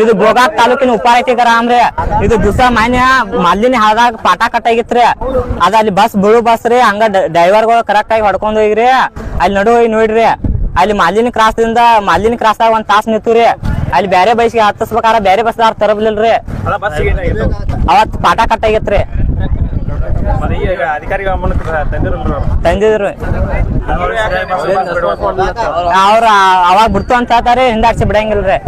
ಇದು ಗೋಗಾಕ್ ತಾಲೂಕಿನ ಉಪಾರೈತಿ ಗ್ರಾಮ ರೀ ಇದು ದಿವಸ ಮಾನ್ಯ ಮಾಲಿನ ಹಾದಾಗ ಪಾಠ ಕಟ್ಟಾಗಿತ್ರಿ. ಅದ ಅಲ್ಲಿ ಬಸ್ ಬೀಳು ಬಸ್ ರೀ, ಹಂಗ ಡ್ರೈವರ್ಗಳು ಕರೆಕ್ಟ್ ಆಗಿ ಹೊಡ್ಕೊಂಡ್ ಹೋಗಿರಿ. ಅಲ್ಲಿ ನಡು ಹೋಗಿ ನೋಡ್ರಿ. ಅಲ್ಲಿ ಮಾಲಿನ ಕ್ರಾಸ್ ದಿಂದ ಮಾಲಿನ ಕ್ರಾಸ್ ದಾಗ ಒಂದ್ ತಾಸ್ ನಿಂತು ರೀ. ಅಲ್ಲಿ ಬೇರೆ ಬಸ್ಗೆ ಹತ್ತಿಸ್ಬೇಕಾರ ಬೇರೆ ಬಸ್ ದಾರ ತರಬ್ಲಿಲ್ರಿ ಅವತ್ ಪಾಠ ಕಟ್ಟಾಗಿತ್ರಿ. ಅಧಿಕಾರಿಗಳ ಮೂಲಕ ತಂದಿರಲ್ರಿ ತಂದಿದ್ರು ಅವ್ರು. ಅವಾಗ ಬಿಡ್ತು ಅಂತ ಹೇಳ್ತಾರೆ ಹಿಂದಾಕ್ಸಿ ಬಿಡಂಗಿಲ್ರಿ?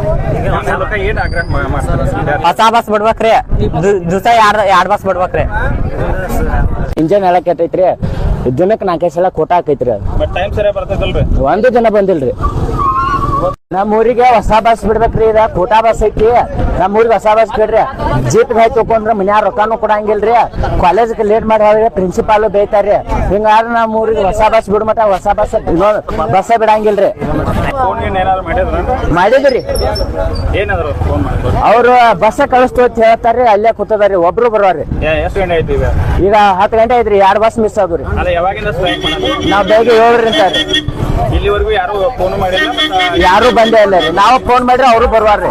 ಹೊಸ ಬಸ್ ಬಿಡ್ಬೇಕ್ರಿ. ದಿವಸ ಎರಡ್ ಎರಡ್ ಬಸ್ ಬಿಡ್ಬೇಕ್ರಿ. ಇಂಜನ್ ಎಲ್ಲ ಕೆಟ್ಟೈತ್ರಿ. ದಿನಕ್ಕೆ ನಾಲ್ಕೈದು ಸಲ ಕೋಟ ಹಾಕೈತ್ರಿ ಅದು. ಒಂದು ದಿನ ಬಂದಿಲ್ರಿ. ನಮ್ಮ ಊರಿಗೆ ಹೊಸ ಬಸ್ ಬಿಡ್ಬೇಕ್ರಿ ಇದ ಕೋಟಾ ಬಸ್ ಐತಿ. ನಮ್ಮ ಊರಿಗೆ ಹೊಸ ಬಸ್ ಕೇಳ್ರಿ. ಜೀಪ್ ಗಾಯ್ ತಗೊಂಡ್ರ ಮನ್ಯಾಗ ರೊಕ್ಕನೂ ರೀ ಕಾಲೇಜ್ಗೆ ಲೇಟ್ ಮಾಡಿ ಹೋದ್ರೆ ಪ್ರಿನ್ಸಿಪಾಲು ರೀ ಹಿಂಗಾದ್ರೆ ನಮ್ಮ ಊರಿಗೆ ಹೊಸ ಬಸ್ ಬಿಡು ಮತ್ತೆ ಹೊಸ ಬಸ್ ಬಸ್ ಬಿಡಂಗಿಲ್ಲ ಬಿಡಂಗಿಲ್ರಿ. ಮಾಡಿದ್ರ. ಅವರು ಬಸ್ ಕಳಿಸ್ತು ಅಂತ ಹೇಳ್ತಾರ್ರಿ ಅಲ್ಲೇ ಕೂತದಾರ್ರಿ ಒಬ್ರು ಬರೋರಿ. ಈಗ? ಹತ್ತು ಗಂಟೆ ಐತ್ರಿ ಎರಡು ಬಸ್ ಮಿಸ್ ಆದ್ರಿ ನಾವು ಬೆಳಿಗ್ಗೆ ಏಳರಿಂದ ಇಲ್ಲಿವರೆಗೂ ಯಾರು ಫೋನ್ ಮಾಡಿಲ್ಲ ಯಾರು ಬಂದೇ ಇಲ್ಲ ರೀ. ನಾವು ಫೋನ್ ಮಾಡ್ರಿ ಅವರು ಬರ್ವಾರ್ರಿ.